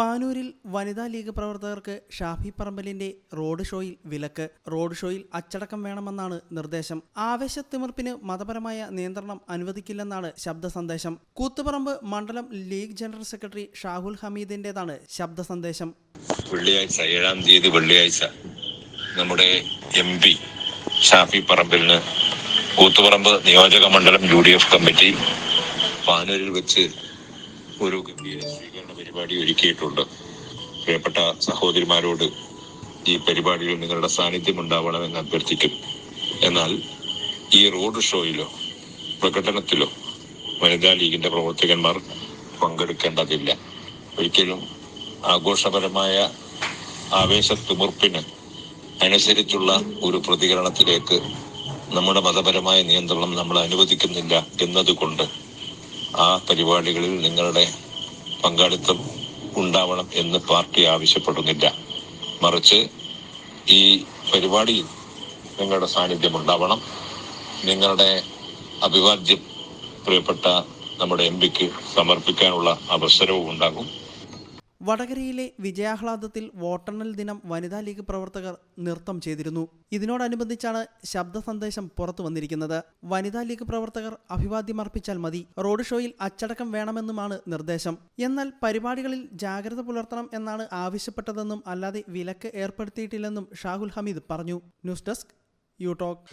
പാനൂരിൽ വനിതാ ലീഗ് പ്രവർത്തകർക്ക് ഷാഫി പറമ്പലിന്റെ റോഡ് ഷോയിൽ വിലക്ക്. റോഡ് ഷോയിൽ അച്ചടക്കം വേണമെന്നാണ് നിർദ്ദേശം. ആവേശത്തിമിർപ്പിന് മതപരമായ നിയന്ത്രണം അനുവദിക്കില്ലെന്നാണ് ശബ്ദ സന്ദേശം കൂത്തുപറമ്പ് മണ്ഡലം ലീഗ് ജനറൽ സെക്രട്ടറി ഷാഹുൽ ഹമീദിന്റേതാണ് ശബ്ദ സന്ദേശം വെള്ളിയാഴ്ച ഏഴാം തീയതി വെള്ളിയാഴ്ച നമ്മുടെ എം പി ഷാഫി പറമ്പലിന് കൂത്തുപറമ്പ് നിയോജക മണ്ഡലം യു ഡി എഫ് കമ്മിറ്റി പാനൂരിൽ വെച്ച് ഒരു ഗംഭീര സ്വീകരണ പരിപാടി ഒരുക്കിയിട്ടുണ്ട്. പ്രിയപ്പെട്ട സഹോദരിമാരോട് ഈ പരിപാടിയിൽ നിങ്ങളുടെ സാന്നിധ്യം ഉണ്ടാവണമെന്ന് അഭ്യർത്ഥിക്കും. എന്നാൽ ഈ റോഡ് ഷോയിലോ പ്രകടനത്തിലോ വനിതാ ലീഗിന്റെ പ്രവർത്തകന്മാർ പങ്കെടുക്കേണ്ടതില്ല. ഒരിക്കലും ആഘോഷപരമായ ആവേശ ആവേശത്തുമുർപ്പിന് അനുസരിച്ചുള്ള ഒരു പ്രതികരണത്തിലേക്ക് നമ്മുടെ മതപരമായ നിയന്ത്രണം നമ്മൾ അനുവദിക്കുന്നില്ല എന്നതുകൊണ്ട് ആ പരിപാടികളിൽ നിങ്ങളുടെ പങ്കാളിത്തം ഉണ്ടാവണം എന്ന് പാർട്ടി ആവശ്യപ്പെടുന്നില്ല. മറിച്ച് ഈ പരിപാടിയിൽ നിങ്ങളുടെ സാന്നിധ്യം ഉണ്ടാവണം. നിങ്ങളുടെ അഭിവാദ്യം പ്രിയപ്പെട്ട നമ്മുടെ എം പിക്ക് സമർപ്പിക്കാനുള്ള അവസരവും ഉണ്ടാകും. വടകരയിലെ വിജയാഹ്ലാദത്തിൽ വോട്ടെണ്ണൽ ദിനം വനിതാ ലീഗ് പ്രവർത്തകർ നൃത്തം ചെയ്തിരുന്നു. ഇതിനോടനുബന്ധിച്ചാണ് ശബ്ദ സന്ദേശം പുറത്തു വന്നിരിക്കുന്നത്. വനിതാ ലീഗ് പ്രവർത്തകർ അഭിവാദ്യമർപ്പിച്ചാൽ മതി. റോഡ് ഷോയിൽ അച്ചടക്കം വേണമെന്നുമാണ് നിർദ്ദേശം. എന്നാൽ പരിപാടികളിൽ ജാഗ്രത പുലർത്തണം എന്നാണ് ആവശ്യപ്പെട്ടതെന്നും അല്ലാതെ വിലക്ക് ഏർപ്പെടുത്തിയിട്ടില്ലെന്നും ഷാഹുൽ ഹമീദ് പറഞ്ഞു. News desk you talk